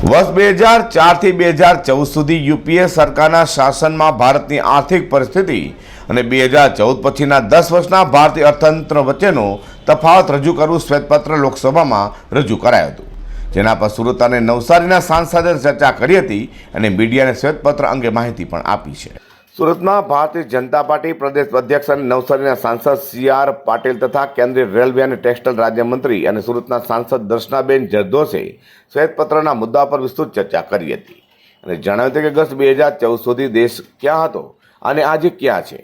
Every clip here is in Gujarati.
વર્ષ બે હજાર ચારથી બે હજાર ચૌદ સુધી યુપીએ સરકારના શાસનમાં ભારતની આર્થિક પરિસ્થિતિ અને બે હજાર ચૌદ પછીના દસ વર્ષના ભારતીય અર્થતંત્ર વચ્ચેનો તફાવત રજૂ કરવું શ્વેતપત્ર લોકસભામાં રજૂ કરાયું હતું. જેના પર સુરત અને નવસારીના સાંસદે ચર્ચા કરી હતી અને મીડિયાને શ્વેતપત્ર અંગે માહિતી પણ આપી છે. સુરતમાં ભારતીય જનતા પાર્ટી પ્રદેશ અધ્યક્ષ અને નવસારીના સાંસદ સી આર પાટીલ તથા કેન્દ્રીય રેલવે અને ટેક્સટાઇલ રાજ્યમંત્રી અને સુરતના સાંસદ દર્શનાબેન જરદોસે શ્વેતપત્રના મુદ્દા પર વિસ્તૃત ચર્ચા કરી હતી. અને જણાવ્યું હતું કે ગત બે હજાર ચૌદ સુધી દેશ ક્યાં હતો અને આજે ક્યાં છે?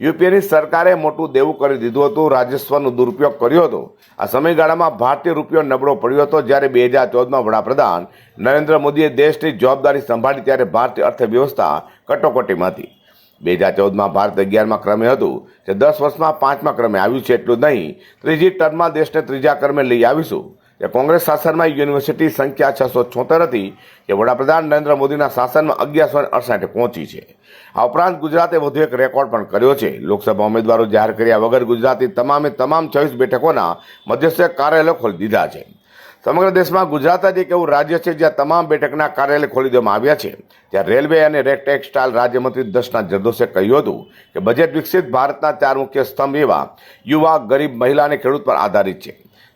યુપીએની સરકારે મોટું દેવું કરી દીધું હતું રાજસ્વનો દુરુપયોગ કર્યો હતો. આ સમયગાળામાં ભારતીય રૂપિયો નબળો પડ્યો હતો જ્યારે બે હજાર ચૌદમાં વડાપ્રધાન નરેન્દ્ર મોદીએ દેશની જવાબદારી સંભાળી ત્યારે ભારતીય અર્થવ્યવસ્થા કટોકટીમાં હતી. બે હજાર ચૌદમાં ભારત અગિયારમાં ક્રમે હતું જે દસ વર્ષમાં પાંચમા ક્રમે આવ્યું છે એટલું નહીં. ત્રીજી ટર્મમાં દેશને ત્રીજા ક્રમે લઈ આવીશું. કે કોંગ્રેસ શાસનમાં યુનિવર્સિટી સંખ્યા છસો છોતેર હતી જે વડાપ્રધાન નરેન્દ્ર મોદીના શાસનમાં અગિયારસો અડસાઠે પહોંચી છે. આ ઉપરાંત ગુજરાતે વધુ એક રેકોર્ડ પણ કર્યો છે. લોકસભા ઉમેદવારો જાહેર કર્યા વગર ગુજરાતની તમામે તમામ છવ્વીસ બેઠકોના મધ્યસ્થ કાર્યાલયો ખોલી દીધા છે. સમગ્ર દેશમાં ગુજરાત જ એક એવું રાજ્ય છે જ્યાં તમામ બેઠકના કાર્યાલય ખોલી દેવામાં આવ્યા છે. ત્યાં રેલવે અને ટેક્સટાઇલ રાજ્યમંત્રી દર્શના જરદોસે કહ્યું હતું કે બજેટ વિકસિત ભારતના ચાર મુખ્ય સ્તંભ એવા યુવા, ગરીબ, મહિલા અને ખેડૂત પર આધારિત છે.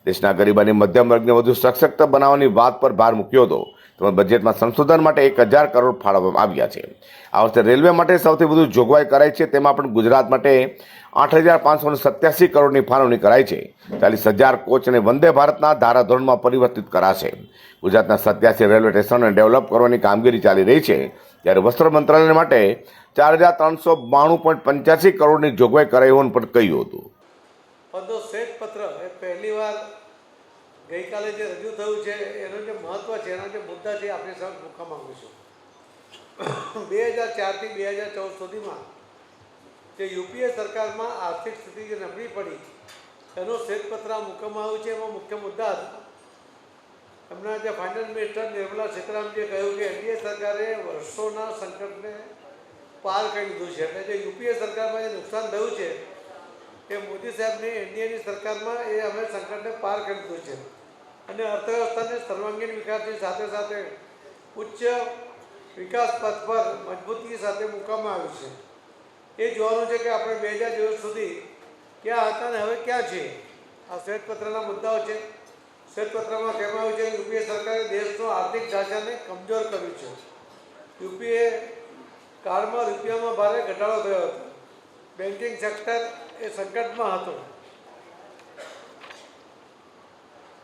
દેશના ગરીબ અને મધ્યમ વર્ગને વધુ સશક્ત બનાવવાની વાત પર ભાર મૂક્યો હતો. તેમજ બજેટમાં સંશોધન માટે એક હજાર કરોડ ફાળવવામાં આવ્યા છે. આ વર્ષે રેલવે માટે સૌથી વધુ જોગવાઈ કરાઈ છે. તેમાં પણ ગુજરાત માટે આઠ હજાર પાંચસો સત્યાસી કરોડની ફાળવણી કરાઈ છે. ચાલીસ હજાર કોચ અને વંદે ભારતના ધારાધોરણમાં પરિવર્તિત કરાશે. ગુજરાતના સત્યાસી રેલવે સ્ટેશનને ડેવલપ કરવાની કામગીરી ચાલી રહી છે. ત્યારે વસ્ત્ર મંત્રાલય માટે ચાર હજાર ત્રણસો બાણું પોઈન્ટ પંચ્યાસી કરોડની જોગવાઈ કરાઈ હોવાનું પણ કહ્યું હતું. પદો શ્વેતપત્ર એ પહેલી વાર ગઈકાલે જે રજૂ થયું છે, એનો જે મહત્વ છે, એના જે મુદ્દા છે આપણે આપણી મૂકવા માગું છું. બે હજાર ચારથી બે હજાર ચૌદ સુધીમાં જે યુપીએ સરકારમાં આર્થિક સ્થિતિ જે નબળી પડી એનું શ્વેતપત્ર મૂકવામાં આવ્યું છે એમાં મુખ્ય મુદ્દા હતા એમના જે ફાઇનાન્સ મિનિસ્ટર નિર્મલા સીતારામજીએ કહ્યું કે એનડીએ સરકારે વર્ષોના સંકટને પાર કરી દીધું છે. એટલે જે યુપીએ સરકારમાં જે નુકસાન થયું છે એ મોદી સાહેબની એનડીએની સરકારમાં એ અમે સંકટને પાર કરી દીધું છે. અને અર્થવ્યવસ્થાને સર્વાંગીણ વિકાસની સાથે સાથે ઉચ્ચ વિકાસ પથ પર મજબૂતી સાથે મૂકવામાં આવ્યું છે. એ જોવાનું છે કે આપણે બે હજાર દિવસ સુધી ક્યાં હતા ને હવે ક્યાં છે આ શ્વેતપત્રના મુદ્દાઓ છે. શ્વેતપત્રમાં આવ્યું છે કે યુપીએ સરકારે દેશનો આર્થિક ઢાંચાને કમજોર કર્યું છે. યુપીએ કાળમાં રૂપિયામાં ભારે ઘટાડો થયો હતો. બેન્કિંગ સેક્ટર એ સંકટમાં હતું.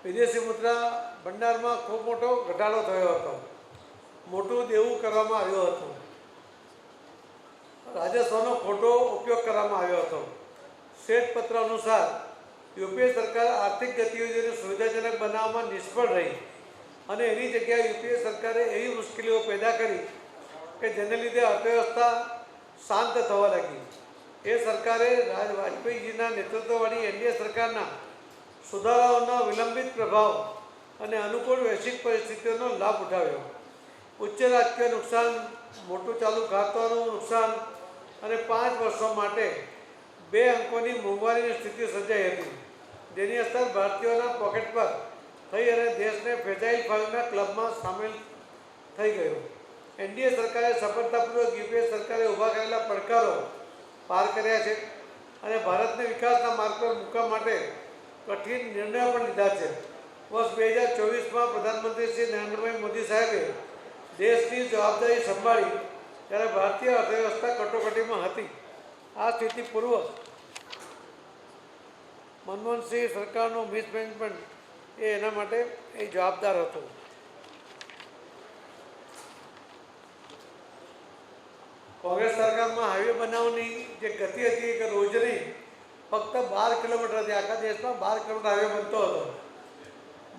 વિદેશી મુદ્રા ભંડારમાં ખૂબ મોટો ઘટાડો થયો હતો. મોટું દેવું કરવામાં આવ્યું હતું. રાજસ્વનો ખોટો ઉપયોગ કરવામાં આવ્યો હતો. શ્વેતપત્ર અનુસાર યુપીએ સરકાર આર્થિક ગતિવિધિઓને સુવિધાજનક બનાવવામાં નિષ્ફળ રહી અને એની જગ્યાએ યુપીએ સરકારે એવી મુશ્કેલીઓ પેદા કરી કે જેને લીધે અર્થવ્યવસ્થા શાંત થવા લાગી. એ સરકારે રાજ વાજપેયીજીના નેતૃત્વવાળી એનડીએ સરકારના સુધારાઓના વિલંબિત પ્રભાવ અને અનુકૂળ વૈશ્વિક પરિસ્થિતિઓનો લાભ ઉઠાવ્યો. ઉચ્ચ રાજકીય નુકસાન, મોટું ચાલુ ખાતાનું નુકસાન અને પાંચ વર્ષો માટે બે અંકોની મોંઘવારીની સ્થિતિ સર્જાઈ હતી. જેની અસર ભારતીયોના પોકેટ પર થઈ અને દેશને ફેજાઇલ ફંડના ક્લબમાં સામેલ થઈ ગયો. એનડીએ સરકારે સફળતાપૂર્વક યુપીએ સરકારે ઊભા કરેલા પડકારો પાર કર્યા છે અને ભારતને વિકાસના માર્ગ પર મૂકવા માટે કઠિન નિર્ણયો પણ લીધા છે. વર્ષ બે હજાર ચોવીસમાં પ્રધાનમંત્રી શ્રી નરેન્દ્રભાઈ મોદી સાહેબે દેશની જવાબદારી સંભાળી ત્યારે ભારતીય અર્થવ્યવસ્થા કટોકટીમાં હતી. આ સ્થિતિ પૂર્વ મનમોહનસિંહ સરકારનું મિસમેનેજમેન્ટ એ એના માટે એ જવાબદાર હતો. કોંગ્રેસ સરકારમાં હાઈવે બનાવવાની જે ગતિ હતી કે રોજની ફક્ત બાર કિલોમીટરથી આખા દેશમાં બાર કિલોમીટર હાઈવે બનતો હતો.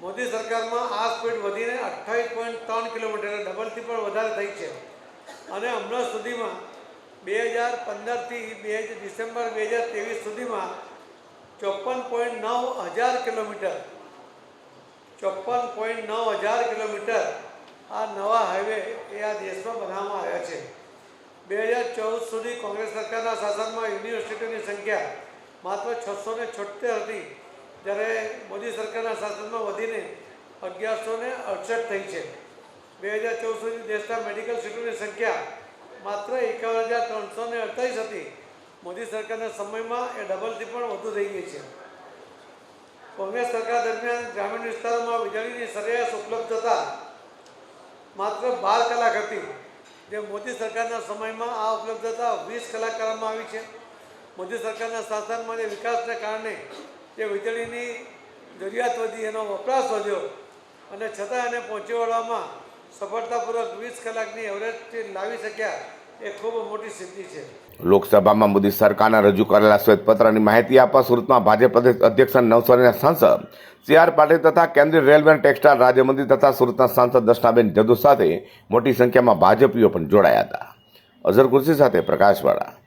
મોદી સરકારમાં આ સ્પીડ વધીને અઠ્ઠાવીસ પોઈન્ટ ત્રણ કિલોમીટર ડબલથી પણ વધારે થઈ છે. અને હમણાં સુધીમાં બે હજાર પંદરથી બે ડિસેમ્બર બે હજાર ત્રેવીસ સુધીમાં ચોપન પોઈન્ટ નવ હજાર કિલોમીટર, ચોપન પોઈન્ટ નવ હજાર કિલોમીટર આ નવા હાઈવે એ આ દેશમાં બનાવવામાં આવ્યા છે. બે હજાર ચૌદ સુધી કોંગ્રેસ સરકારના શાસનમાં યુનિવર્સિટીઓની સંખ્યા માત્ર છસો ને છોતેર હતી, જ્યારે મોદી સરકારના શાસનમાં વધીને અગિયારસો ને અડસઠ થઈ છે. બે હજાર ચૌદ સુધી દેશના મેડિકલ સીટોની સંખ્યા માત્ર એકાવન હજાર ત્રણસો ને અડતાલીસ હતી. મોદી સરકારના સમયમાં એ ડબલથી પણ વધુ થઈ ગઈ છે. કોંગ્રેસ સરકાર દરમિયાન ગ્રામીણ વિસ્તારોમાં વીજળીની સરેરાશ ઉપલબ્ધતા માત્ર બાર કલાક હતી. જે મોદી સરકારના સમયમાં આ ઉપલબ્ધતા વીસ કલાક કરવામાં આવી છે. મોદી સરકારના શાસનમાં જે વિકાસને કારણે જે વીજળીની જરૂરિયાત વધી, એનો વપરાશ વધ્યો અને છતાં એને પહોંચી વળવામાં સફળતાપૂર્વક વીસ કલાકની એવરેજ લાવી શક્યા એ ખૂબ મોટી સિદ્ધિ છે. લોકસભામાં મોદી સરકારના રજૂ કરેલા શ્વેતપત્રની માહિતી આપવા સુરતમાં ભાજપ પ્રદેશ અધ્યક્ષ નવસારીના સાંસદ સી આર પાટીલ તથા કેન્દ્રીય રેલવે અને ટેક્સટાઇલ રાજ્યમંત્રી તથા સુરતના સાંસદ દર્શનાબેન જદુ સાથે મોટી સંખ્યામાં ભાજપીઓ પણ જોડાયા હતા. અઝર કુર્સી સાથે પ્રકાશવાળા